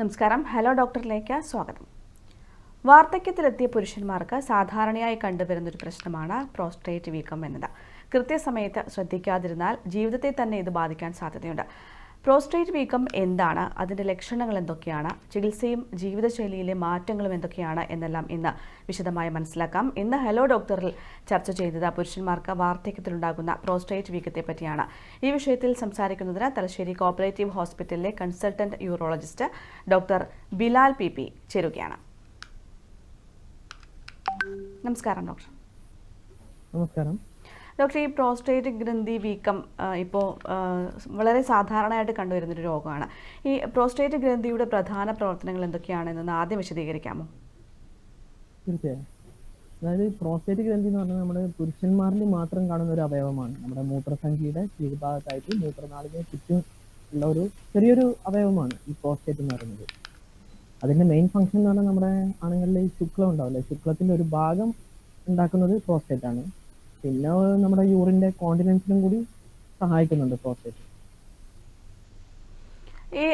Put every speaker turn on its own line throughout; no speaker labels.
നമസ്കാരം. ഹലോ ഡോക്ടറിലേക്ക് സ്വാഗതം. വാർദ്ധക്യത്തിലെത്തിയ പുരുഷന്മാർക്ക് സാധാരണയായി കണ്ടുവരുന്ന ഒരു പ്രശ്നമാണ് പ്രോസ്ട്രേറ്റ് വീക്കം എന്നത്. കൃത്യസമയത്ത് ശ്രദ്ധിക്കാതിരുന്നാൽ ജീവിതത്തെ തന്നെ ഇത് ബാധിക്കാൻ സാധ്യതയുണ്ട്. പ്രോസ്റ്റേറ്റ് വീക്കം എന്താണ്? അതിന്റെ ലക്ഷണങ്ങൾ എന്തൊക്കെയാണ്? ചികിത്സയും ജീവിതശൈലിയിലെ മാറ്റങ്ങളും എന്തൊക്കെയാണ്? എന്നെല്ലാം ഇന്ന് വിശദമായി മനസ്സിലാക്കാം. ഇന്ന് ഹലോ ഡോക്ടറിൽ ചർച്ച ചെയ്തത് പുരുഷന്മാർക്ക് വാർദ്ധക്യത്തിലുണ്ടാകുന്ന പ്രോസ്റ്റേറ്റ് വീക്കത്തെ പറ്റിയാണ്. ഈ വിഷയത്തിൽ സംസാരിക്കുന്നതിന് തലശ്ശേരി കോപ്പറേറ്റീവ് ഹോസ്പിറ്റലിലെ consultant urologist doctor Bilal P P ചേരുകയാണ്. നമസ്കാരം ഡോക്ടർ.
നമസ്കാരം.
ഡോക്ടർ ഈ പ്രോസ്റ്റേറ്റ് ഗ്രന്ഥി വീക്കം ഇപ്പോൾ വളരെ സാധാരണയായിട്ട് കണ്ടുവരുന്നൊരു രോഗമാണ്. ഈ പ്രോസ്റ്റേറ്റ് ഗ്രന്ഥിയുടെ പ്രധാന പ്രവർത്തനങ്ങൾ എന്തൊക്കെയാണെന്ന് ആദ്യം വിശദീകരിക്കാമോ?
തീർച്ചയായും. അതായത് പ്രോസ്റ്റേറ്റ് ഗ്രന്ഥി എന്ന് പറഞ്ഞാൽ നമ്മുടെ പുരുഷന്മാരിൽ മാത്രം കാണുന്ന ഒരു അവയവമാണ്. നമ്മുടെ മൂത്രസഞ്ചിയുടെ കീഴ്ഭാഗത്തായിട്ട് മൂത്രനാളിന് ചുറ്റും ഉള്ള ഒരു ചെറിയൊരു അവയവമാണ് ഈ പ്രോസ്റ്റേറ്റ് എന്ന് പറയുന്നത്. അതിന്റെ മെയിൻ ഫംഗ്ഷൻ എന്ന് പറഞ്ഞാൽ നമ്മുടെ ആണുങ്ങളിൽ ശുക്ലം ഉണ്ടാവില്ലേ? ശുക്ലത്തിന്റെ ഒരു ഭാഗം ഉണ്ടാക്കുന്നത് പ്രോസ്റ്റേറ്റ് ആണ്. പിന്നെ നമ്മുടെ യൂറിന്റെ കോണ്ടിനൻസിനും കൂടി സഹായിക്കുന്നുണ്ട് പ്രോസ്റ്റേറ്റ്
ഈ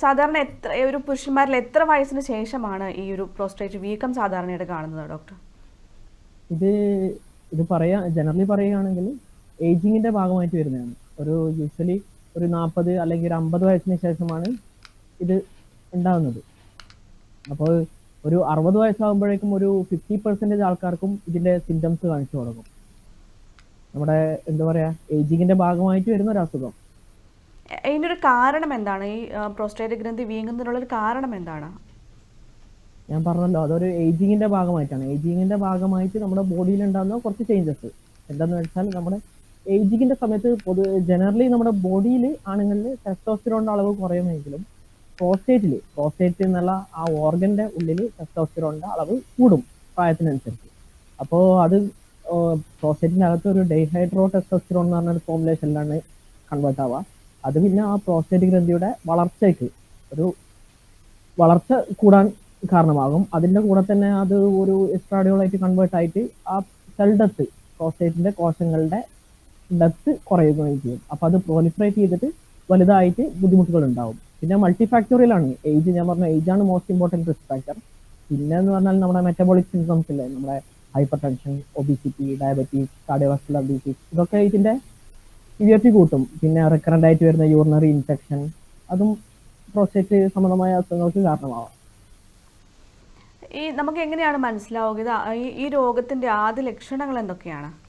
സാധാരണ എത്ര ഒരു പുരുഷന്മാരിൽ എത്ര വയസ്സിന് ശേഷമാണ് ഈ ഒരു പ്രോസ്റ്റേറ്റ് വീക്കം സാധാരണയായിട്ട് കാണുന്നത് ഡോക്ടർ
ഇത് ഇത് പറയാ ജനറലി പറയുകയാണെങ്കിൽ ഏജിങ്ങിന്റെ ഭാഗമായിട്ട് വരുന്നതാണ്. ഒരു യൂഷ്വലി ഒരു നാൽപ്പത് അല്ലെങ്കിൽ ഒരു അമ്പത് വയസ്സിന് ശേഷമാണ് ഇത് ഉണ്ടാകുന്നത്. അപ്പോൾ ഒരു അറുപത് വയസ്സാകുമ്പോഴേക്കും ഒരു ഫിഫ്റ്റി പെർസെന്റേജ് ആൾക്കാർക്കും ഇതിന്റെ സിംറ്റംസ് കാണിച്ചു തുടങ്ങും. നമ്മുടെ എന്താ പറയാ ഏജിങ്ങിന്റെ ഭാഗമായിട്ട് വരുന്ന ഒരു അസുഖം
അതിന്റെ ഒരു കാരണം എന്താണ്? ഈ പ്രോസ്റ്റേറ്റ് ഗ്രന്ഥി വീങ്ങുന്നതിനുള്ള ഒരു കാരണം എന്താണ്?
ഞാൻ പറഞ്ഞല്ലോ അതൊരു ഏജിങ്ങിന്റെ ഭാഗമായിട്ടാണ്. ഏജിങ്ങിന്റെ ഭാഗമായിട്ട് നമ്മുടെ ബോഡിയിൽ ഉണ്ടാകുന്ന കുറച്ച് ചേഞ്ചസ് എന്താന്ന് വെച്ചാൽ നമ്മുടെ ഏജിങ്ങിന്റെ സമയത്ത് പൊതു ജനറലി നമ്മുടെ ബോഡിയിൽ ആണുങ്ങളിൽ ടെസ്റ്റോസ്റ്റിറോണിന്റെ അളവ് കുറയുമെങ്കിലും പ്രോസ്റ്റേറ്റിൽ പ്രോസ്റ്റേറ്റ് എന്നുള്ള ആ ഓർഗന്റെ ഉള്ളിൽ ടെസ്റ്റോസ്റ്റിറോണിന്റെ അളവ് കൂടും പ്രായത്തിനനുസരിച്ച്. അപ്പോൾ അത് പ്രോസ്റ്റേറ്റിന്റെ അകത്ത് ഒരു ഡൈഹൈഡ്രോ ടെസ്റ്റോസ്റ്റിറോൺ എന്ന് പറഞ്ഞ ഒരു ഫോമുലേഷനിലാണ് കൺവേർട്ട് ആവുക. അത് പിന്നെ ആ പ്രോസ്റ്റേറ്റ് ഗ്രന്ഥിയുടെ വളർച്ചയ്ക്ക് ഒരു വളർച്ച കൂടാൻ കാരണമാകും. അതിന്റെ കൂടെ തന്നെ അത് ഒരു എസ്ട്രാഡിയോളായിട്ട് കൺവേർട്ട് ആയിട്ട് ആ സെൽ ഡെത്ത് പ്രോസ്റ്റേറ്റിന്റെ കോശങ്ങളുടെ ഡെത്ത് കുറയുകയും ചെയ്യും. അപ്പൊ അത് പ്രോലിഫറേറ്റ് ചെയ്തിട്ട് വലുതായിട്ട് ബുദ്ധിമുട്ടുകൾ ഉണ്ടാവും പിന്നെ മൾട്ടിഫാക്ടോറിയൽ ആണ്. ഏജ് ഞാൻ പറഞ്ഞ ഏജ് ആണ് മോസ്റ്റ് ഇമ്പോർട്ടന്റ് റിസ്ക് ഫാക്ടർ പിന്നെ എന്ന് പറഞ്ഞാൽ നമ്മുടെ മെറ്റബോളിക് സിംറ്റംസ് ഇല്ലേ? നമ്മുടെ hypertension obesity diabetes cardiovascular disease ഇതൊക്കെ ഇതിന്റെ ഇവയൊക്കെ കൂട്ടും. പിന്നെ റിക്കറന്റ് ആയിട്ട് വരുന്ന യൂറിനറി ഇൻഫെക്ഷൻ അതും പ്രോസ്റ്റേറ്റ് സംബന്ധമായ അസുഖങ്ങൾക്ക് കാരണമാവാം.
ഈ നമുക്ക് എങ്ങനെയാണ് മനസ്സിലാവുക? ഈ- രോഗത്തിന്റെ ആദ്യ ലക്ഷണങ്ങൾ എന്തൊക്കെയാണ്?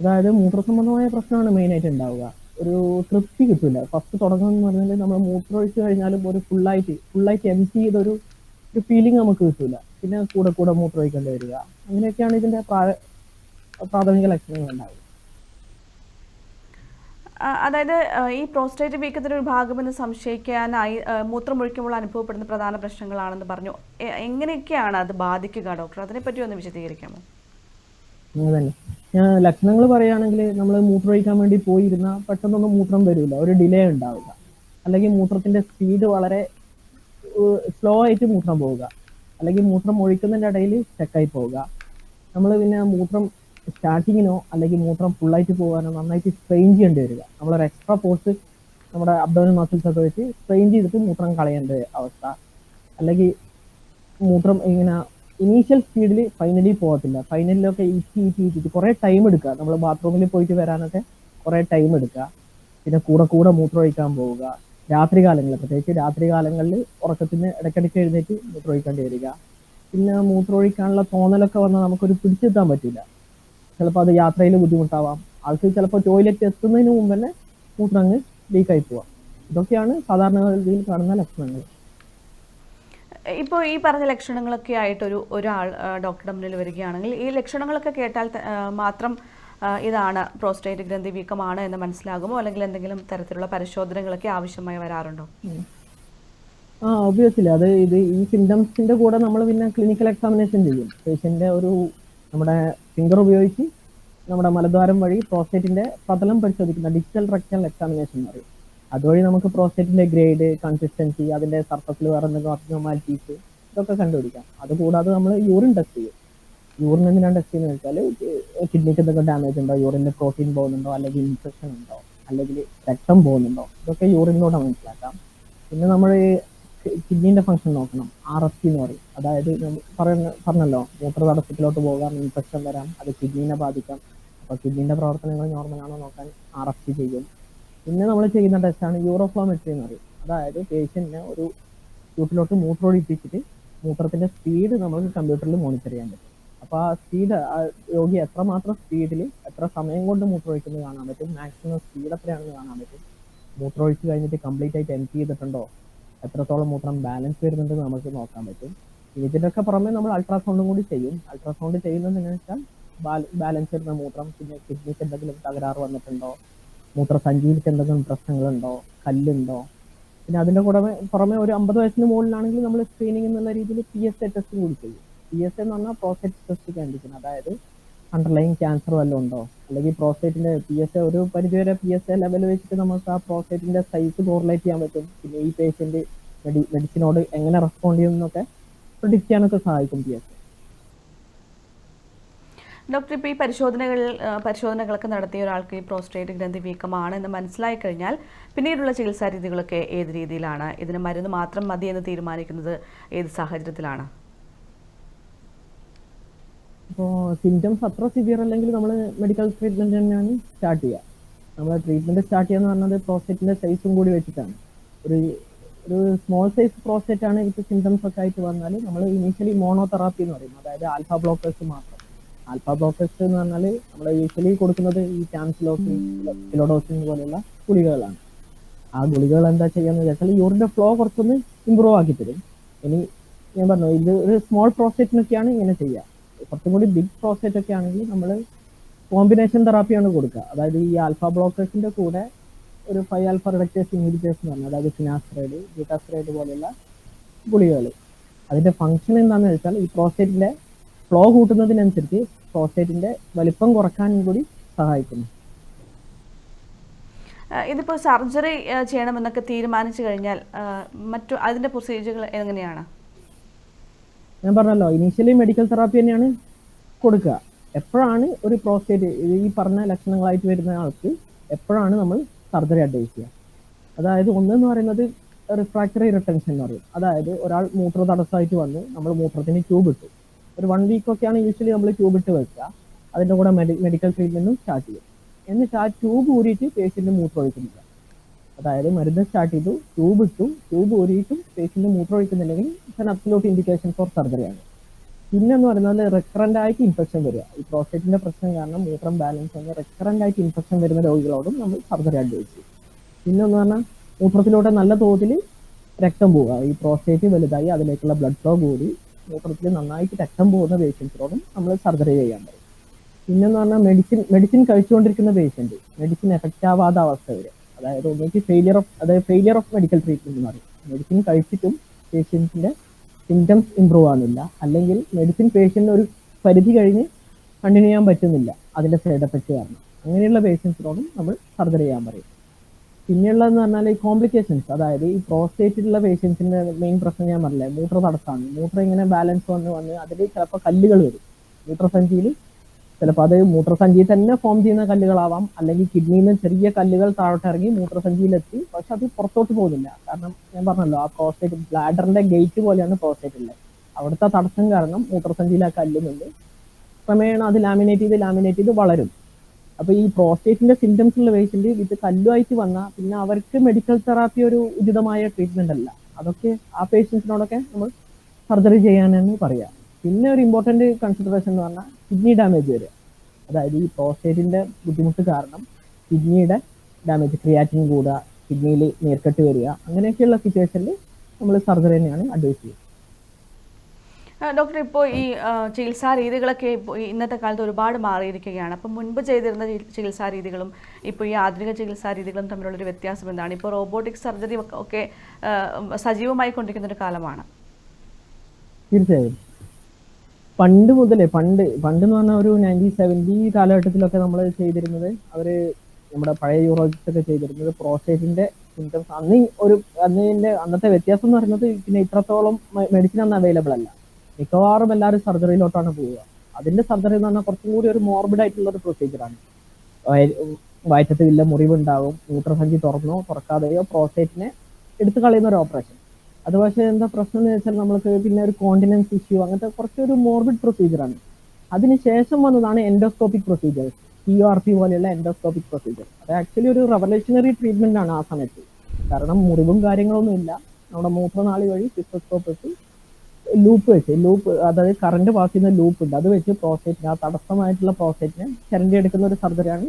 അതായത് മൂത്രസംബന്ധമായ പ്രശ്നമാണ് മെയിൻ ആയിട്ട് ഉണ്ടാവുക. ഒരു തൃപ്തി കിട്ടില്ല ഫസ്റ്റ് തുടങ്ങുന്ന നമ്മൾ പറഞ്ഞാൽ നമ്മൾ മൂത്രമൊഴിച്ച് കഴിഞ്ഞാലും ഒരു ഫുള്ളായിട്ട് ഫുള്ളായിട്ട് എം ടി ചെയ്തൊരു ഒരു ഫീലിംഗ് നമുക്ക് കിട്ടില്ല പിന്നെ കൂടെ കൂടെ മൂത്രമൊഴിക്കേണ്ടി വരിക. അങ്ങനെയൊക്കെയാണ് ഇതിന്റെ പ്രാ- പ്രാഥമിക ലക്ഷണങ്ങൾ ഉണ്ടാവുക.
അതായത് ഈ പ്രോസ്റ്റേറ്റ് വീക്കത്തിന്റെ ഒരു ഭാഗമെന്ന് സംശയിക്കാനായി മൂത്രമൊഴിക്കുമ്പോൾ അനുഭവപ്പെടുന്ന പ്രധാന പ്രശ്നങ്ങളാണെന്ന് പറഞ്ഞു. എങ്ങനെയൊക്കെയാണ് അത് ബാധിക്കുക ഡോക്ടർ അതിനെപ്പറ്റി ഒന്ന് വിശദീകരിക്കാമോ?
അതന്നെ. തന്നെ ഞാൻ ലക്ഷണങ്ങൾ പറയുകയാണെങ്കിൽ നമ്മൾ മൂത്രമൊഴിക്കാൻ വേണ്ടി പോയിരുന്ന പെട്ടെന്നൊന്നും മൂത്രം വരില്ല ഒരു ഡിലേ ഉണ്ടാവില്ല അല്ലെങ്കിൽ മൂത്രത്തിന്റെ സ്പീഡ് വളരെ സ്ലോ ആയിട്ട് മൂത്രം പോവുക. അല്ലെങ്കിൽ മൂത്രം ഒഴിക്കുന്നതിന്റെ ഇടയിൽ സ്റ്റക്കായി പോവുക. നമ്മൾ പിന്നെ മൂത്രം സ്റ്റാർട്ടിങ്ങിനോ അല്ലെങ്കിൽ മൂത്രം ഫുള്ളായിട്ട് പോകാനോ നന്നായിട്ട് സ്ട്രെയിൻ ചെയ്യേണ്ടി വരിക. നമ്മളൊരു എക്സ്ട്രാ ഫോഴ്സ് നമ്മുടെ അബ്ഡോമിനൽ മസിൽസ് ഒക്കെ വെച്ച് സ്ട്രെയിൻ ചെയ്തിട്ട് മൂത്രം കളയേണ്ട അവസ്ഥ. അല്ലെങ്കിൽ മൂത്രം ഇങ്ങനെ ഇനീഷ്യൽ സ്പീഡിൽ ഫൈനലി പോകത്തില്ല. ഫൈനലിലൊക്കെ ഇറ്റി ഇറ്റി ഇറ്റിട്ട് കുറേ ടൈം എടുക്കുക. നമ്മൾ ബാത്റൂമിൽ പോയിട്ട് വരാനൊക്കെ കുറേ ടൈം എടുക്കുക. പിന്നെ കൂടെ കൂടെ മൂത്രം ഒഴിക്കാൻ പോവുക. രാത്രി കാലങ്ങളിൽ പ്രത്യേകിച്ച് രാത്രി കാലങ്ങളിൽ ഉറക്കത്തിന് ഇടയ്ക്കിടയ്ക്ക് എഴുന്നേറ്റ് മൂത്രമൊഴിക്കേണ്ടി വരിക. പിന്നെ മൂത്രമൊഴിക്കാനുള്ള തോന്നലൊക്കെ വന്നാൽ നമുക്കൊരു പിടിച്ചെത്താൻ പറ്റില്ല. ചിലപ്പോൾ അത് യാത്രയിൽ ബുദ്ധിമുട്ടാവാം. ആൾക്ക് ചിലപ്പോൾ ടോയ്ലറ്റ് എത്തുന്നതിന് മുമ്പ് തന്നെ മൂത്രം അങ്ങ് ലീക്കായി പോവാം. ഇതൊക്കെയാണ് സാധാരണ രീതിയിൽ കാണുന്ന ലക്ഷണങ്ങൾ.
ഇപ്പോൾ ഈ പറഞ്ഞ ലക്ഷണങ്ങളൊക്കെ ആയിട്ട് ഒരു ഒരാൾ ഡോക്ടറുടെ മുന്നിൽ വരികയാണെങ്കിൽ ഈ ലക്ഷണങ്ങളൊക്കെ കേട്ടാൽ മാത്രം ഇതാണ് പ്രോസ്റ്റേറ്റ് ഗ്രന്ഥി വീക്കമാണ് എന്ന് മനസ്സിലാകുമോ? അല്ലെങ്കിൽ എന്തെങ്കിലും തരത്തിലുള്ള പരിശോധനകളൊക്കെ ആവശ്യമായി വരാറുണ്ടോ?
ആ ഓബിയസ്ലി അത് ഇത് ഈ സിംറ്റംസിന്റെ കൂടെ നമ്മൾ പിന്നെ ക്ലിനിക്കൽ എക്സാമിനേഷൻ ചെയ്യും. പേഷ്യന്റിന്റെ ഒരു നമ്മുടെ ഫിംഗർ ഉപയോഗിച്ച് നമ്മുടെ മലദ്വാരം വഴി പ്രോസ്റ്റേറ്റിന്റെ പതലം പരിശോധിക്കുന്ന ഡിജിറ്റൽ റെക്ടൽ എക്സാമിനേഷൻ എന്ന് പറയും. അതുവഴി നമുക്ക് പ്രോസ്റ്റേറ്റിന്റെ ഗ്രേഡ് കൺസിസ്റ്റൻസി അതിന്റെ സർഫസിൽ വേറെ എന്തെങ്കിലും അബ്നോമാലിറ്റീസ് ഇതൊക്കെ കണ്ടുപിടിക്കാം. അതുകൂടാതെ നമ്മൾ യൂറിൻ ടെസ്റ്റ് ചെയ്യും. യൂറിൻ എന്തിനാണ് ടെസ്റ്റ് ചെയ്യുന്നത് വെച്ചാൽ കിഡ്നിക്ക് എന്തൊക്കെ ഡാമേജ് ഉണ്ടോ? യൂറിനിൽ പ്രോട്ടീൻ പോകുന്നുണ്ടോ? അല്ലെങ്കിൽ ഇൻഫെക്ഷൻ ഉണ്ടോ? അല്ലെങ്കിൽ രക്തം പോകുന്നുണ്ടോ? ഇതൊക്കെ യൂറിനോടെ മനസ്സിലാക്കാം. പിന്നെ നമ്മൾ കിഡ്നീന്റെ ഫംഗ്ഷൻ നോക്കണം. ആർ എസ് എന്ന് പറയും. അതായത് പറയുന്ന പറഞ്ഞല്ലോ മൂത്ര തടസ്സത്തിലോട്ട് പോകാം ഇൻഫെക്ഷൻ വരാം അത് കിഡ്നീനെ ബാധിക്കാം. അപ്പോൾ കിഡ്നീന്റെ പ്രവർത്തനങ്ങൾ നോർമലാണോ നോക്കാൻ ആർ എസ് ചെയ്യും. പിന്നെ നമ്മൾ ചെയ്യുന്ന ടെസ്റ്റാണ് യൂറോഫ്ലോമെട്രി എന്ന് പറയും. അതായത് പേഷ്യന്റിനെ ഒരു യൂട്ടിലോട്ട് മൂത്രം ഒഴിപ്പിച്ചിട്ട് മൂത്രത്തിന്റെ സ്പീഡ് നമ്മൾ കമ്പ്യൂട്ടറിൽ മോണിറ്റർ ചെയ്യാൻ പറ്റും. അപ്പോൾ ആ സ്പീഡ് രോഗി എത്രമാത്രം സ്പീഡിൽ എത്ര സമയം കൊണ്ട് മൂത്രമൊഴിക്കുന്നത് കാണാൻ പറ്റും? മാക്സിമം സ്പീഡ് എത്രയാണെന്ന് കാണാൻ പറ്റും? മൂത്രമൊഴിച്ച് കഴിഞ്ഞിട്ട് കംപ്ലീറ്റ് ആയിട്ട് എംറ്റി ചെയ്തിട്ടുണ്ടോ? എത്രത്തോളം മൂത്രം ബാലൻസ് വരുന്നുണ്ടെന്ന് നമുക്ക് നോക്കാൻ പറ്റും. ഇതിനൊക്കെ പുറമെ നമ്മൾ അൾട്രാസൗണ്ടും കൂടി ചെയ്യും. അൾട്രാസൗണ്ട് ചെയ്യുന്നത് എങ്ങനെയാ വെച്ചാൽ ബാലൻസ് വരുന്ന മൂത്രം പിന്നെ കിഡ്നിക്ക് എന്തെങ്കിലും തകരാറ് വന്നിട്ടുണ്ടോ? മൂത്രസഞ്ചിയിലേക്ക് എന്തെങ്കിലും പ്രശ്നങ്ങളുണ്ടോ? കല്ലുണ്ടോ? പിന്നെ അതിന്റെ കൂടെ പുറമെ ഒരു അമ്പത് വയസ്സിന് മുകളിലാണെങ്കിൽ നമ്മൾ സ്ക്രീനിങ് എന്നുള്ള രീതിയിൽ പി എസ് എ ടെസ്റ്റ് കൂടി ചെയ്യും. പി എസ് എന്ന് പറഞ്ഞാൽ പ്രോസ്റ്റേറ്റ് ടെസ്റ്റ് കണ്ടിരിക്കുന്നത്. അതായത് അണ്ടർലൈൻ ക്യാൻസർ വല്ലതും ഉണ്ടോ? അല്ലെങ്കിൽ പ്രോസ്റ്റേറ്റിന്റെ പി എസ് ഒരു പരിധിവരെ പി എസ് എ ലെവൽ വെച്ചിട്ട് നമുക്ക് ആ പ്രോസ്റ്റേറ്റിന്റെ സൈസ് കോറിലേറ്റ് ചെയ്യാൻ പറ്റും. പിന്നെ ഈ പേഷ്യന്റ് മെഡി മെഡിസിനോട് എങ്ങനെ റെസ്പോണ്ട് ചെയ്യും എന്നൊക്കെ പ്രിഡിക്റ്റ് ചെയ്യാനൊക്കെ സഹായിക്കും പി എസ്
ഡോക്ടർ ഇപ്പോൾ ഈ പരിശോധനകൾ പരിശോധനകളൊക്കെ നടത്തിയ ഒരാൾക്ക് ഈ പ്രോസ്റ്റേറ്റ് ഗ്രന്ഥി വീക്കമാണ് എന്ന് മനസ്സിലായി കഴിഞ്ഞാൽ പിന്നീടുള്ള ചികിത്സാ രീതികളൊക്കെ ഏത് രീതിയിലാണ്? ഇതിന് മരുന്ന് മാത്രം മതി എന്ന് തീരുമാനിക്കുന്നത് ഏത് സാഹചര്യത്തിലാണ്?
ഇപ്പോൾ സിംറ്റംസ് അത്ര സിവിയർ അല്ലെങ്കിൽ നമ്മൾ മെഡിക്കൽ ട്രീറ്റ്മെന്റ് തന്നെയാണ് സ്റ്റാർട്ട് ചെയ്യുക. നമ്മൾ ട്രീറ്റ്മെന്റ് സ്റ്റാർട്ട് ചെയ്യുക എന്ന് പറഞ്ഞത് പ്രോസ്റ്റേറ്റിന്റെ സൈസും കൂടി വെച്ചിട്ടാണ്. ഒരു ഒരു സ്മോൾ സൈസ് പ്രോസ്റ്റേറ്റ് ആണ് ഇപ്പോൾ സിംറ്റംസ് ഒക്കെ ആയിട്ട് വന്നാൽ നമ്മൾ ഇനീഷ്യലി മോണോതെറാപ്പി എന്ന് പറയും. അതായത് ആൽഫ ബ്ലോക്കേഴ്സ് മാത്രം. ആൽഫ ബ്ലോക്കേഴ്സ് എന്ന് പറഞ്ഞാൽ നമ്മൾ യൂഷ്വലി കൊടുക്കുന്നത് ഈ ക്യാൻസിലോസിൻ ഫിലോഡോസിൻ പോലെയുള്ള ഗുളികകളാണ്. ആ ഗുളികകൾ എന്താ ചെയ്യാന്ന് വെച്ചാൽ യൂറിന്റെ ഫ്ലോ കുറച്ചൊന്ന് ഇമ്പ്രൂവ് ആക്കി തരും. ഇനി ഞാൻ പറഞ്ഞു ഇത് ഒരു സ്മോൾ പ്രോസ്റ്റേറ്റിനൊക്കെയാണ് ഇങ്ങനെ ചെയ്യുക. കുറച്ചും കൂടി ബിഗ് പ്രോസ്റ്റേറ്റ് ഒക്കെ ആണെങ്കിൽ നമ്മൾ കോമ്പിനേഷൻ തെറാപ്പിയാണ് കൊടുക്കുക. അതായത് ഈ ആൽഫ ബ്ലോക്കേഴ്സിന്റെ കൂടെ ഒരു ഫൈവ് ആൽഫ റിഡക്റ്റേഴ്സ് ഇൻഹിബിറ്റേഴ്സ് എന്ന് പറഞ്ഞാൽ അതായത് ഫിനാസ്ട്രൈഡ് ഗീറ്റാസ്ട്രൈഡ് പോലെയുള്ള ഗുളികകൾ. അതിന്റെ ഫംഗ്ഷൻ എന്താണെന്ന് വെച്ചാൽ ഈ പ്രോസ്റ്റേറ്റിന്റെ ഫ്ലോ കൂട്ടുന്നതിനനുസരിച്ച് പ്രോസ്റ്റേറ്റിന്റെ വലിപ്പം കുറക്കാനും കൂടി സഹായിക്കുന്നു.
ഇതിപ്പോ ഇതിപ്പോൾ സർജറി ചെയ്യണമെന്നൊക്കെ തീരുമാനിച്ചു കഴിഞ്ഞാൽ മറ്റു അതിന്റെ പ്രൊസീജിയറുകൾ എങ്ങനെയാണ്?
ഞാൻ പറഞ്ഞല്ലോ ഇനീഷ്യലി മെഡിക്കൽ തെറാപ്പി തന്നെയാണ് കൊടുക്കുക. എപ്പോഴാണ് ഒരു പ്രോസ്റ്റേറ്റ് ഈ പറഞ്ഞ ലക്ഷണങ്ങളായിട്ട് വരുന്ന ആൾക്ക് എപ്പോഴാണ് നമ്മൾ സർജറി അഡ്വൈസ് ചെയ്യുക? അതായത് ഒന്നെന്ന് പറയുന്നത് റിഫ്രാക്ടറി റിട്ടൻഷൻ എന്ന് പറയും. അതായത് ഒരാൾ മൂത്ര തടസ്സമായിട്ട് വന്ന് നമ്മൾ മൂത്രത്തിന് ട്യൂബ് ഇട്ടു. ഒരു വൺ വീക്കൊക്കെയാണ് യൂഷ്വലി നമ്മൾ ട്യൂബ് ഇട്ട് വെക്കുക. അതിന്റെ കൂടെ മെഡിക്കൽ ട്രീറ്റ്മെന്റും സ്റ്റാർട്ട് ചെയ്യും. എന്നിട്ട് ആ ട്യൂബ് ഊരിയിട്ട് പേഷ്യന്റ് മൂത്രം ഒഴിക്കുന്നില്ല അതായത് മരുന്ന് സ്റ്റാർട്ട് ചെയ്തു ട്യൂബ് ഇട്ടു ട്യൂബ് ഊരിയിട്ടും പേഷ്യന്റ് മൂത്രം ഒഴിക്കുന്നില്ലെങ്കിൽ ഇറ്റ്സ് അബ്സലൂട്ട് ഇൻഡിക്കേഷൻ ഫോർ സർജറിയാണ് പിന്നെ എന്ന് പറയുന്നത് റെക്കറന്റ് ആയിട്ട് ഇൻഫെക്ഷൻ വരിക. ഈ പ്രോസ്റ്റേറ്റിന്റെ പ്രശ്നം കാരണം മൂത്രം ബാലൻസ് വന്ന് റെക്കറന്റ് ആയിട്ട് ഇൻഫെക്ഷൻ വരുന്ന രോഗികളോടും നമ്മൾ സർജറി അഡ്വൈസ് ചെയ്യും. പിന്നെ എന്ന് പറഞ്ഞാൽ മൂത്രത്തിലൂടെ നല്ല തോതിൽ രക്തം പോവുക. ഈ പ്രോസ്റ്റേറ്റ് വലുതായി അതിലേക്കുള്ള ബ്ലഡ് ഫ്ലോ കൂടി മൂത്രത്തിൽ നന്നായിട്ട് രക്തം പോകുന്ന പേഷ്യൻസിനോടും നമ്മൾ സർജറി ചെയ്യാൻ പറയും പിന്നെന്ന് പറഞ്ഞാൽ മെഡിസിൻ മെഡിസിൻ കഴിച്ചുകൊണ്ടിരിക്കുന്ന പേഷ്യന്റ് മെഡിസിൻ എഫക്റ്റ് ആവാത്ത അവസ്ഥ വരെ അതായത് ഒന്നിക്ക് ഫെയിലിയർ ഓഫ് അതായത് ഫെയിലിയർ ഓഫ് മെഡിക്കൽ ട്രീറ്റ്മെന്റ് എന്ന് പറയും. മെഡിസിൻ കഴിച്ചിട്ടും പേഷ്യൻസിന്റെ സിംറ്റംസ് ഇമ്പ്രൂവ് ആകുന്നില്ല അല്ലെങ്കിൽ മെഡിസിൻ പേഷ്യന്റിന് ഒരു പരിധി കഴിഞ്ഞ് കണ്ടിന്യൂ ചെയ്യാൻ പറ്റുന്നില്ല. അതിന്റെ സൈഡ് എഫക്റ്റ് കാരണം. അങ്ങനെയുള്ള പേഷ്യൻസിനോടും നമ്മൾ സർജറി ചെയ്യാൻ പറയും. പിന്നെയുള്ളതെന്ന് പറഞ്ഞാൽ ഈ കോംപ്ലിക്കേഷൻസ് അതായത് ഈ പ്രോസ്റ്റേറ്റിലുള്ള പേഷ്യൻസിന്റെ മെയിൻ പ്രശ്നം ഞാൻ പറഞ്ഞില്ലേ? മൂത്ര തടസ്സമാണ് മൂത്രം ഇങ്ങനെ ബാലൻസ് വന്ന് വന്ന് അതിൽ ചിലപ്പോൾ കല്ലുകൾ വരും. മൂത്രസഞ്ചിയിൽ ചിലപ്പോൾ അത് മൂത്രസഞ്ചിയിൽ തന്നെ ഫോം ചെയ്യുന്ന കല്ലുകളാവാം. അല്ലെങ്കിൽ കിഡ്നിയിൽ നിന്ന് ചെറിയ കല്ലുകൾ താഴോട്ട് ഇറങ്ങി മൂത്രസഞ്ചിയിലെത്തി. പക്ഷെ അത് പുറത്തോട്ട് പോകുന്നില്ല. കാരണം ഞാൻ പറഞ്ഞല്ലോ ആ പ്രോസ്റ്റേറ്റ് ബ്ലാഡറിന്റെ ഗേറ്റ് പോലെയാണ് പ്രോസ്റ്റേറ്റ് ഉള്ളത്. അവിടുത്തെ തടസ്സം കാരണം മൂത്രസഞ്ചിയിൽ ആ കല്ലുന്നുണ്ട് ക്രമേണ അത് ലാമിനേറ്റ് ചെയ്ത് ലാമിനേറ്റ് ചെയ്ത് വളരും. അപ്പൊ ഈ പ്രോസ്റ്റേറ്റിന്റെ സിംറ്റംസ് ഉള്ള പേഷ്യന്റ് ഇത് കല്ലുമായിട്ട് വന്നാൽ പിന്നെ അവർക്ക് മെഡിക്കൽ തെറാപ്പി ഒരു ഉചിതമായ ട്രീറ്റ്മെന്റ് അല്ല. അതൊക്കെ ആ പേഷ്യൻസിനോടൊക്കെ നമ്മൾ സർജറി ചെയ്യാനാണ് പറയാ. പിന്നെ ഒരു ഇമ്പോർട്ടന്റ് കൺസിഡറേഷൻ എന്ന് പറഞ്ഞാൽ കിഡ്നി ഡാമേജ് വരിക. അതായത് ഈ പ്രോസ്റ്റേറ്റിന്റെ ബുദ്ധിമുട്ട് കാരണം കിഡ്നിയുടെ ഡാമേജ് ക്രിയാറ്റിൻ കൂടുക കിഡ്നിയിൽ നീർക്കെട്ട് വരിക അങ്ങനെയൊക്കെയുള്ള സിറ്റുവേഷനിൽ നമ്മൾ സർജറി തന്നെയാണ് അഡ്വൈസ്
ചെയ്യുന്നത് ഡോക്ടർ ഇപ്പോൾ ഈ ചികിത്സാ രീതികളൊക്കെ ഇപ്പോൾ ഇന്നത്തെ കാലത്ത് ഒരുപാട് മാറിയിരിക്കുകയാണ്. അപ്പം മുൻപ് ചെയ്തിരുന്ന ചികിത്സാ രീതികളും ഇപ്പോൾ ഈ ആധുനിക ചികിത്സാ രീതികളും തമ്മിലുള്ളൊരു വ്യത്യാസം എന്താണ്? ഇപ്പോൾ റോബോട്ടിക് സർജറി ഒക്കെ- ഒക്കെ സജീവമായി കൊണ്ടിരിക്കുന്ന ഒരു കാലമാണ്.
തീർച്ചയായും. പണ്ട് മുതലേ പണ്ട് പണ്ട് എന്ന് പറഞ്ഞാൽ ഒരു നയന്റീൻ സെവന്റി കാലഘട്ടത്തിലൊക്കെ നമ്മൾ ചെയ്തിരുന്നത് അവർ നമ്മുടെ പഴയ യൂറോജിസ്റ്റ് ഒക്കെ ചെയ്തിരുന്നത് പ്രോസ്റ്റേറ്റിന്റെ സിംറ്റംസ് അന്ന് ഒരു അന്നിന്റെ അന്നത്തെ വ്യത്യാസം എന്ന് പറയുന്നത് പിന്നെ ഇത്രത്തോളം മെഡിസിൻ അന്ന് അവൈലബിൾ അല്ല. മിക്കവാറും എല്ലാവരും സർജറിയിലോട്ടാണ് പോവുക. അതിന്റെ സർജറി എന്ന് പറഞ്ഞാൽ കുറച്ചും കൂടി ഒരു മോർബിഡ് ആയിട്ടുള്ള ഒരു പ്രൊസീജിയറാണ് വയറ്റത്തിൽ ഇല്ല മുറിവുണ്ടാവും മൂത്രസഞ്ചി തുറന്നോ തുറക്കാതെയോ പ്രോസ്റ്റേറ്റിനെ എടുത്തു കളയുന്ന ഒരു ഓപ്പറേഷൻ അത് പക്ഷേ എന്താ പ്രശ്നം എന്ന് വെച്ചാൽ നമ്മൾക്ക് പിന്നെ ഒരു കോണ്ടിനൻസ് ഇഷ്യൂ അങ്ങനത്തെ കുറച്ചൊരു മോർബിഡ് പ്രൊസീജിയറാണ് അതിനുശേഷം വന്നതാണ് endoscopic procedure P R P പോലെയുള്ള എൻഡോസ്കോപ്പിക് പ്രൊസീജിയർ അത് ആക്ച്വലി ഒരു റെവല്യൂഷണറി ട്രീറ്റ്മെന്റ് ആണ് ആ സമയത്ത്. കാരണം മുറിവും കാര്യങ്ങളൊന്നും ഇല്ല. നമ്മുടെ മൂത്രനാളി വഴി സിസ്റ്റോസ്കോപ്പ് വെച്ച് ലൂപ്പ് വെച്ച് ലൂപ്പ് അതായത് കറണ്ട് പാസ് ചെയ്യുന്ന ലൂപ്പ് ഉണ്ട്. അത് വെച്ച് പ്രോസ്റ്റേറ്റിന് ആ തടസ്സമായിട്ടുള്ള പ്രോസ്റ്റേറ്റിനെ ചിരണ്ടി എടുക്കുന്ന ഒരു സർജറിയാണ്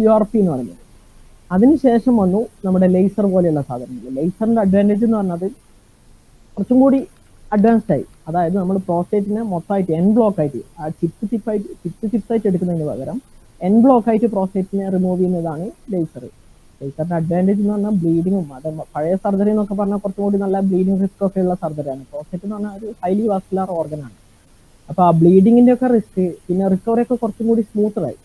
യു ആർ പി എന്ന് പറയുന്നത്. അതിനുശേഷം വന്നു നമ്മുടെ ലേസർ പോലെയുള്ള സാധനങ്ങൾ. ലേസറിന്റെ അഡ്വാന്റേജ് എന്ന് പറഞ്ഞത് കുറച്ചും കൂടി അഡ്വാൻസ്ഡ് ആയി. അതായത് നമ്മൾ പ്രോസ്റ്റേറ്റിനെ മൊത്തമായിട്ട് എൻ ബ്ലോക്ക് ആയിട്ട് ആ ചിപ്പ് ചിപ്പായിട്ട് ചിപ്പ് ചിപ്പായിട്ട് എടുക്കുന്നതിന് പകരം എൻ ബ്ലോക്ക് ആയിട്ട് പ്രോസ്റ്റേറ്റിനെ റിമൂവ് ചെയ്യുന്നതാണ് ലേസർ ലേസറിന്റെ അഡ്വാന്റേജ് എന്ന് പറഞ്ഞാൽ ബ്ലീഡിങ്ങും അത് പഴയ സർജറി എന്നൊക്കെ പറഞ്ഞാൽ കുറച്ചും കൂടി നല്ല ബ്ലീഡിങ് റിസ്ക് ഒക്കെ ഉള്ള സർജറിയാണ് പ്രോസ്റ്റേറ്റ് എന്ന് പറഞ്ഞാൽ ഒരു ഹൈലി വാസ്കുലർ ഓർഗനാണ് ആണ്. അപ്പൊ ആ ബ്ലീഡിങ്ങിന്റെ ഒക്കെ റിസ്ക് പിന്നെ റിക്കവറി ഒക്കെ കുറച്ചും കൂടി സ്മൂത്തറായി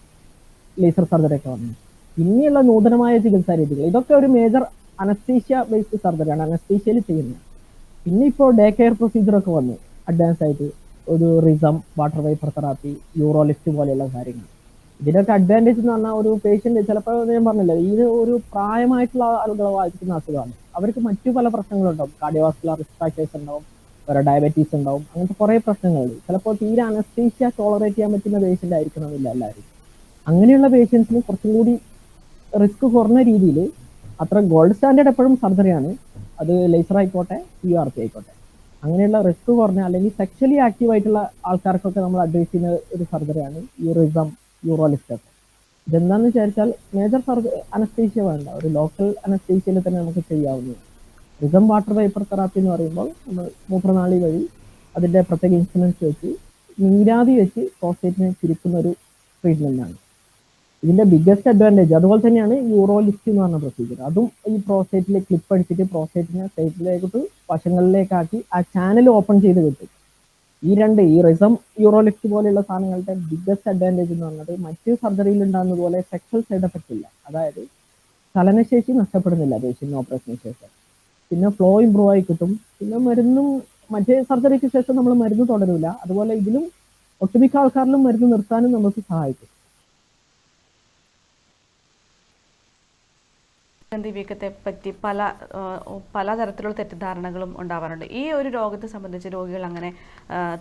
ലേസർ സർജറി ഒക്കെ വന്നു. ഇനിയുള്ള നൂതനമായ ചികിത്സാ രീതികൾ. ഇതൊക്കെ ഒരു മേജർ അനസ്തീഷ്യ ബേസ്ഡ് സർജറിയാണ് അനസ്തീഷ്യയിൽ ചെയ്യുന്നത്. പിന്നെ ഇപ്പോൾ ഡേ കെയർ പ്രൊസീജിയർ ഒക്കെ വന്നു. അഡ്വാൻസ് ആയിട്ട് ഒരു Rezum water vapour therapy UroLift പോലെയുള്ള കാര്യങ്ങൾ. ഇതിനൊക്കെ അഡ്വാന്റേജ് എന്ന് പറഞ്ഞാൽ ഒരു പേഷ്യന്റ് ചിലപ്പോൾ ഞാൻ പറഞ്ഞില്ല ഇത് ഒരു പ്രായമായിട്ടുള്ള ആളുകളെ ബാധിക്കുന്ന അസുഖമാണ്. അവർക്ക് മറ്റു പല പ്രശ്നങ്ങളുണ്ടാവും. കാർഡിയോവാസ്കുലർ റിസ്ക് ഫാക്ടേഴ്സ് ഉണ്ടാവും വേറെ ഡയബറ്റീസ് ഉണ്ടാവും അങ്ങനത്തെ കുറേ പ്രശ്നങ്ങളുണ്ട്. ചിലപ്പോൾ തീരെ അനസ്തീഷ്യ ടോളറേറ്റ് ചെയ്യാൻ പറ്റുന്ന പേഷ്യന്റ് ആയിരിക്കണമെന്നില്ല എല്ലാവരും. അങ്ങനെയുള്ള പേഷ്യൻസിന് കുറച്ചും കൂടി റിസ്ക് കുറഞ്ഞ രീതിയിൽ അത്ര ഗോൾഡ് സ്റ്റാൻഡേർഡ് എപ്പോഴും സർജറിയാണ് അത് ലേസർ ആയിക്കോട്ടെ യു ആർ പി ആയിക്കോട്ടെ. അങ്ങനെയുള്ള റിസ്ക് കുറഞ്ഞ അല്ലെങ്കിൽ സെക്ഷലി ആക്റ്റീവ് ആയിട്ടുള്ള ആൾക്കാർക്കൊക്കെ നമ്മൾ അഡ്വൈസ് ചെയ്യുന്ന ഒരു സർജറിയാണ് യൂറിസം റിസം യൂറോലിസ്റ്റ് ഒക്കെ ഇതെന്താന്ന് വിചാരിച്ചാൽ മേജർ സർജ അനസ്തീഷ്യ വേണ്ട. ഒരു ലോക്കൽ അനസ്തീഷ്യയിൽ തന്നെ നമുക്ക് ചെയ്യാവുന്നതാണ് റിസം വാട്ടർ വൈപ്പർ തെറാപ്പി എന്ന് പറയുമ്പോൾ നമ്മൾ മൂത്രനാളി വഴി അതിന്റെ പ്രത്യേക ഇൻസ്ട്രുമെന്റ്സ് വെച്ച് നീരാതി വെച്ച് പ്രോസ്റ്റേറ്റിനെ ചുരുക്കുന്ന ഒരു ട്രീറ്റ്മെന്റ് ആണ്. ഇതിന്റെ ബിഗ്ഗസ്റ്റ് അഡ്വാന്റേജ് അതുപോലെ തന്നെയാണ് യൂറോലിസ്റ്റ് എന്ന് പറഞ്ഞ പ്രൊസീജിയർ അതും ഈ പ്രോസ്റ്റേറ്റിൽ ക്ലിപ്പ് അടിച്ചിട്ട് പ്രോസ്റ്റേറ്റിനെ സൈറ്റിലേക്കിട്ട് വശങ്ങളിലേക്കാക്കി ആ ചാനൽ ഓപ്പൺ ചെയ്ത് കിട്ടും. ഈ രണ്ട് ഈ റിസം യൂറോലിസ്റ്റ് പോലെയുള്ള സാധനങ്ങളുടെ ബിഗ്ഗസ്റ്റ് അഡ്വാന്റേജ് എന്ന് പറഞ്ഞത് മറ്റ് സർജറിയിൽ ഉണ്ടാകുന്നത് പോലെ സെക്ഷൽ സൈഡ് എഫക്റ്റ് ഇല്ല. അതായത് ചലനശേഷി നഷ്ടപ്പെടുന്നില്ല പേഷ്യന്റിന് ഓപ്പറേഷന് ശേഷം. പിന്നെ ഫ്ലോ ഇമ്പ്രൂവ് ആയി കിട്ടും. പിന്നെ മരുന്നും മറ്റേ സർജറിക്ക് ശേഷം നമ്മൾ മരുന്ന് തുടരില്ല അതുപോലെ ഇതിലും ഒട്ടുമിക്ക ആൾക്കാരിലും മരുന്ന് നിർത്താനും നമുക്ക് സഹായിക്കും.
വീക്കത്തെ പറ്റി പല പലതരത്തിലുള്ള തെറ്റിദ്ധാരണകളും ഉണ്ടാവാറുണ്ട്. ഈ ഒരു രോഗത്തെ സംബന്ധിച്ച് രോഗികൾ അങ്ങനെ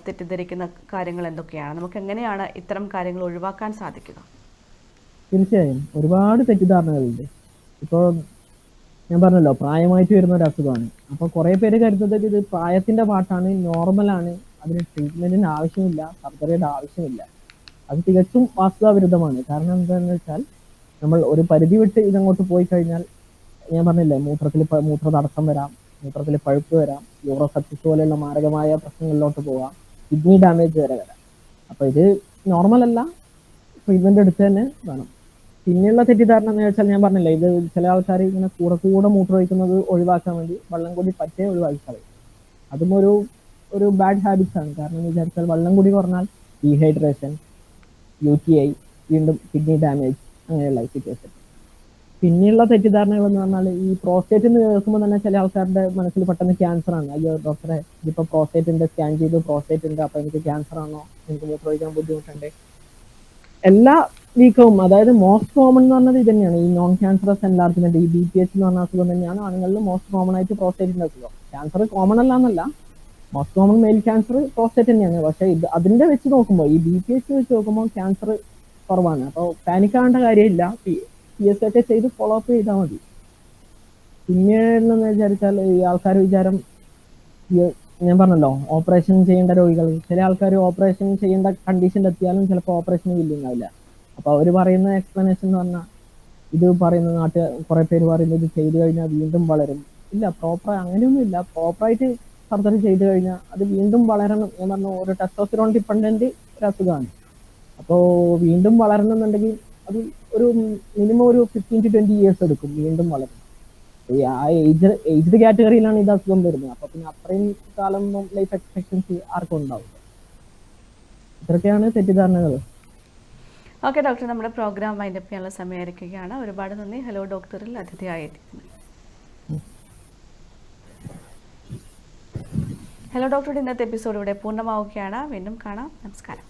തെറ്റിദ്ധരിക്കുന്ന കാര്യങ്ങൾ എന്തൊക്കെയാണ്? നമുക്ക് എങ്ങനെയാണ് ഇത്തരം കാര്യങ്ങൾ ഒഴിവാക്കാൻ സാധിക്കുക?
തീർച്ചയായും. ഒരുപാട് തെറ്റിദ്ധാരണകളുണ്ട്. ഇപ്പോൾ ഞാൻ പറഞ്ഞല്ലോ പ്രായമായിട്ട് വരുന്ന ഒരു അസുഖമാണ്. അപ്പോൾ കുറേ പേര് കരുതുന്നത് ഇത് പ്രായത്തിന്റെ പാട്ടാണ് നോർമലാണ്. അതിന് ട്രീറ്റ്മെന്റിന് ആവശ്യമില്ല സർജറിയുടെ ആവശ്യമില്ല. അത് തികച്ചും വാസ്തവവിരുദ്ധമാണ് കാരണം എന്താണെന്ന് വെച്ചാൽ നമ്മൾ ഒരു പരിധി വിട്ട് ഇതങ്ങോട്ട് പോയി കഴിഞ്ഞാൽ ഞാൻ പറഞ്ഞില്ലേ മൂത്രത്തിൽ മൂത്ര തടസ്സം വരാം മൂത്രത്തിൽ പഴുപ്പ് വരാം യൂറോസെപ്റ്റിസ് പോലെയുള്ള മാരകമായ പ്രശ്നങ്ങളിലോട്ട് പോവാം കിഡ്നി ഡാമേജ് വരെ വരാം. അപ്പോൾ ഇത് നോർമൽ അല്ല ട്രീറ്റ്മെന്റ് എടുത്ത് തന്നെ വേണം. പിന്നെയുള്ള തെറ്റിദ്ധാരണ എന്ന് വെച്ചാൽ ഞാൻ പറഞ്ഞില്ലേ ഇത് ചില ആൾക്കാർ ഇങ്ങനെ കൂടെ കൂടെ മൂത്രമൊഴിക്കുന്നത് ഒഴിവാക്കാൻ വേണ്ടി വെള്ളം കൂടി പറ്റേ ഒഴിവാക്കി കളയും. അതും ഒരു ഒരു ബാഡ് ഹാബിറ്റ്സ് ആണ്. കാരണം വിചാരിച്ചാൽ വെള്ളം കൂടി കുറഞ്ഞാൽ ഡീഹൈഡ്രേഷൻ യു ടി ഐ വീണ്ടും കിഡ്നി ഡാമേജ് അങ്ങനെയുള്ള സിറ്റുവേഷൻ പിന്നെയുള്ള തെറ്റിദ്ധാരണകൾ എന്ന് പറഞ്ഞാൽ ഈ പ്രോസ്റ്റേറ്റ് എന്ന് കേൾക്കുമ്പോൾ തന്നെ ചില ആൾക്കാരുടെ മനസ്സിൽ പെട്ടെന്ന് ക്യാൻസർ ആണ്. അയ്യോ ഡോക്ടറെ ഇതിപ്പോ പ്രോസ്റ്റേറ്റിന്റെ സ്കാൻ ചെയ്തു പ്രോസ്റ്റേറ്റ് ഉണ്ട് അപ്പൊ എനിക്ക് ക്യാൻസർ ആണോ? എനിക്ക് മൂത്രമൊഴിക്കാൻ ബുദ്ധിമുട്ടുണ്ട്. എല്ലാ വീക്കവും അതായത് മോസ്റ്റ് കോമൺ എന്ന് പറഞ്ഞത് ഇത് തന്നെയാണ് ഈ നോൺ ക്യാൻസറസ് എൻലാർജ്മെന്റ് ഈ ബി പി എച്ച് എന്ന് പറഞ്ഞ അസുഖം തന്നെയാണ് ആണുങ്ങളിൽ മോസ്റ്റ് കോമൺ ആയിട്ട് പ്രോസ്റ്റേറ്റിന്റെ അസുഖം. ക്യാൻസർ കോമൺ അല്ല എന്നല്ല. Most common male cancer prostate തന്നെയാണ്. പക്ഷെ ഇത് അതിന്റെ വെച്ച് നോക്കുമ്പോൾ ഈ ബി പി എച്ച് വെച്ച് നോക്കുമ്പോൾ ക്യാൻസർ കുറവാണ്. അപ്പോൾ പാനിക്കാവേണ്ട കാര്യമില്ല. പി എസ് ഒക്കെ ചെയ്ത് ഫോളോ അപ്പ് ചെയ്താൽ മതി. പിന്നെ എന്ന് വിചാരിച്ചാൽ ഈ ആൾക്കാർ വിചാരം ഞാൻ പറഞ്ഞല്ലോ ഓപ്പറേഷൻ ചെയ്യേണ്ട രോഗികൾ. ചില ആൾക്കാർ ഓപ്പറേഷൻ ചെയ്യേണ്ട കണ്ടീഷനിൽ എത്തിയാലും ചിലപ്പോൾ ഓപ്പറേഷൻ വില്ലുണ്ടാവില്ല അപ്പോൾ അവർ പറയുന്ന എക്സ്പ്ലനേഷൻ എന്ന് പറഞ്ഞാൽ ഇത് പറയുന്ന നാട്ടിൽ കുറെ പേര് പറയുന്നത് ഇത് ചെയ്തു കഴിഞ്ഞാൽ വീണ്ടും വളരും. ഇല്ല പ്രോപ്പർ അങ്ങനെയൊന്നും ഇല്ല. പ്രോപ്പറായിട്ട് സർജറി ചെയ്തു കഴിഞ്ഞാൽ അത് വീണ്ടും വളരണം ഞാൻ പറഞ്ഞു ഒരു ടെസ്റ്റോസ്റ്ററോൺ ഡിപ്പെൻഡന്റ് ഒരു അസുഖമാണ്. അപ്പോൾ വീണ്ടും വളരണം എന്നുണ്ടെങ്കിൽ അത് ഒരു മിനിമം ഒരു ഫിഫ്റ്റീൻ ടു ട്വന്റി ഇയേഴ്സ് എടുക്കും വീണ്ടും വളരും. ആ ഏജ് ഏജ്ഡ് കാറ്റഗറിയിലാണ് ഇത് അസുഖം വരുന്നത്. അപ്പൊ പിന്നെ അത്രയും കാലം ലൈഫ് എക്സ്പെക്ടൻസി ആർക്കും ഉണ്ടാവില്ല. ഇതൊക്കെയാണ് തെറ്റിദ്ധാരണകൾ.
ഓക്കെ ഡോക്ടർ നമ്മുടെ പ്രോഗ്രാം വൈൻഡപ്പ് ചെയ്യാനുള്ള സമയമായിരിക്കുകയാണ്. ഒരുപാട് നന്ദി. ഹലോ ഡോക്ടറിൽ അതിഥിയായിരിക്കുന്നു. ഹലോ ഡോക്ടറുടെ ഇന്നത്തെ എപ്പിസോഡ് ഇവിടെ പൂർണമാവുകയാണ്. വീണ്ടും കാണാം. നമസ്കാരം.